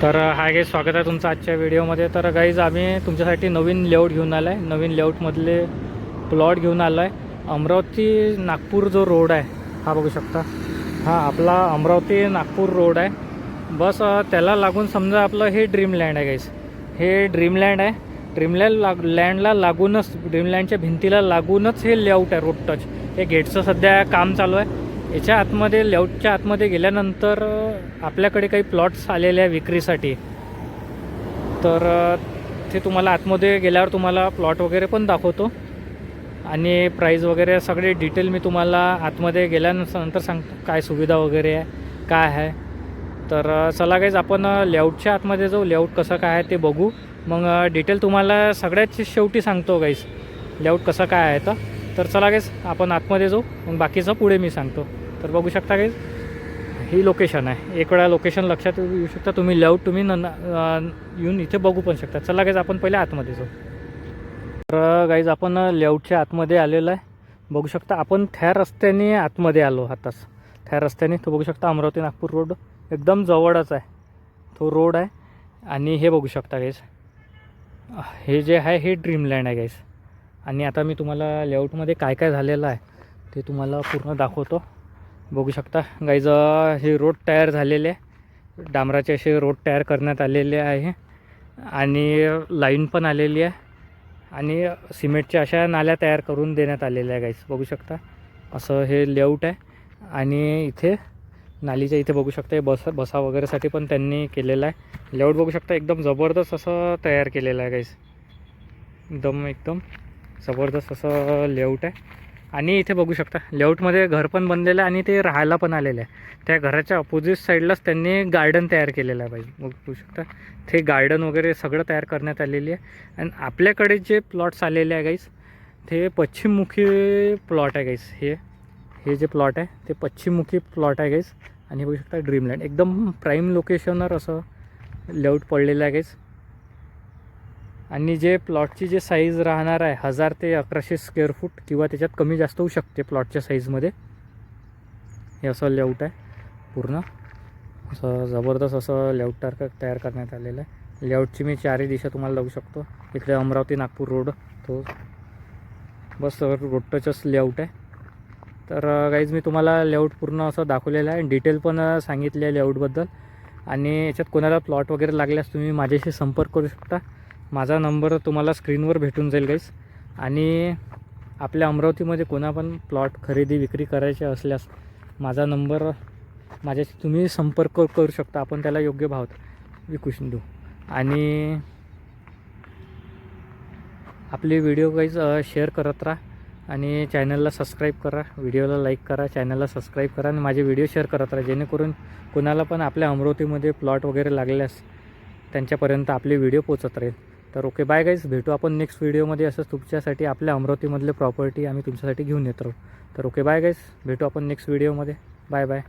तर hi guys स्वागत आहे तुमचं आजच्या व्हिडिओमध्ये. तर गाईज आम्ही तुमच्यासाठी नवीन लेआउट घेऊन आलो आहे नवीन लेआउटमधले प्लॉट घेऊन आलो आहे अमरावती नागपूर जो रोड आहे हा बघू शकता. हा आपला अमरावती नागपूर रोड आहे. बस त्याला लागून समजा आपलं हे ड्रीमलँड आहे गाईज हे ड्रीमलँड आहे. ड्रीमलँड लाग लँडला लागूनच ड्रीमलँडच्या भिंतीला लागूनच हे लेआउट आहे रोड टच हे गेटचं सध्या काम चालू आहे. याच्या आतमध्ये लेआउटच्या आतमध्ये गेल्यानंतर आपल्याकडे काही प्लॉट्स आलेले आहे विक्रीसाठी. तर ते तुम्हाला आतमध्ये गेल्यावर तुम्हाला प्लॉट वगैरे पण दाखवतो. आणि प्राईज वगैरे सगळे डिटेल मी तुम्हाला आतमध्ये गेल्यानंतर सांगतो काय सुविधा वगैरे आहे काय आहे. तर चला गाईज आपण लेआउटच्या आतमध्ये जाऊ. लेआउट कसं काय आहे ते बघू. मग डिटेल तुम्हाला सगळ्याच शेवटी सांगतो गाईज लेआउट कसं काय आहे तर. चला काहीच आपण आतमध्ये जाऊ. मग बाकीचं पुढे मी सांगतो. तर बघू शकता काही ही लोकेशन आहे. एक वेळा लोकेशन लक्षात येऊ शकता. तुम्ही लेआउट तुम्ही न येऊन इथे बघू पण शकता. चला गाईज आपण पहिले आतमध्ये जाऊ. तर गाईज आपण लेआउटच्या आतमध्ये आलेलो आहे. बघू शकता आपण थ्या रस्त्याने आतमध्ये आलो आताच. थ्या रस्त्याने तो बघू शकता अमरावती नागपूर रोड. एकदम जवळच आहे. तो रोड आहे. आणि हे बघू शकता गाईज हे जे आहे हे ड्रीमलँड आहे गाईज आणि आता मी तुम्हाला लेआउटमध्ये काय काय झालेलं आहे ते तुम्हाला पूर्ण दाखवतो. बघू शकता. गाईज हे रोड तयार झालेले आहे. डांबराचे असे रोड तयार करण्यात आलेले आहे. आणि लाईन पण आलेली आहे. आणि सिमेंटच्या अशा नाल्या तयार करून देण्यात आलेल्या आहे गाईज बघू शकता. असं हे लेआउट आहे. आणि इथे नालीच्या इथे बघू शकता बस बसा वगैरेसाठी पण त्यांनी केलेलं आहे. लेआउट बघू शकता एकदम जबरदस्त असं तयार केलेलं आहे गाईज एकदम एकदम जबरदस्त असं लेआउट आहे. आणि इथे बघू शकता लेआउटमध्ये घर पण बनलेलं आहे आणि ते राहायला पण आलेलं आहे. त्या घराच्या अपोजिट साईडलाच त्यांनी गार्डन तयार केलेलं आहे पाहिजे बघू शकता ते गार्डन वगैरे सगळं तयार करण्यात आलेली आहे. आणि आपल्याकडे जे प्लॉट्स आलेले आहे गाईस ते पश्चिममुखी प्लॉट आहे गाईस हे हे जे प्लॉट आहे ते पश्चिममुखी प्लॉट आहे गाईस आणि बघू शकता ड्रीमलँड एकदम प्राईम लोकेशनवर असं लेआउट पडलेलं आहे गाईस आणि जे प्लॉटची जे साईज राहणार आहे हजार ते अकराशे स्क्वेअर फूट किंवा त्याच्यात कमी जास्त होऊ शकते प्लॉटच्या साईजमध्ये हे असं लेआउट आहे पूर्ण. असं जबरदस्त असं लेआउट तयार तयार करण्यात आलेलं आहे. लेआउटची मी चारही दिशा तुम्हाला लावू शकतो. इकडे अमरावती नागपूर रोड तो बस रोड लेआउट आहे. तर गाईज मी तुम्हाला लेआउट पूर्ण असं दाखवलेलं आहे. डिटेल पण सांगितले आहे लेआउटबद्दल आणि याच्यात कोणाला प्लॉट वगैरे लागल्यास तुम्ही माझ्याशी संपर्क करू शकता. माझा नंबर तुम्हाला स्क्रीनवर भेटून जाईल काहीच आणि आपल्या अमरावतीमध्ये कोणा पण प्लॉट खरेदी विक्री करायचे असल्यास माझा नंबर माझ्याशी तुम्ही संपर्क करू शकता. आपण त्याला योग्य भावात विकू देऊ. आणि आपले व्हिडिओ काहीच शेअर करत राहा आणि चॅनलला सबस्क्राईब करा. व्हिडिओला लाईक करा चॅनलला सबस्क्राईब करा आणि माझे व्हिडिओ शेअर करत राहा. जेणेकरून कोणाला पण आपल्या अमरावतीमध्ये प्लॉट वगैरे लागल्यास त्यांच्यापर्यंत आपले व्हिडिओ पोचत राहील. तर ओके बाय गाईज भेटू आपण नेक्स्ट व्हिडिओमध्ये असंच तुमच्यासाठी आपल्या अमरावतीमधले प्रॉपर्टी आम्ही तुमच्यासाठी घेऊन येत राहू. तर ओके बाय गाईज भेटू आपण नेक्स्ट व्हिडिओमध्ये बाय बाय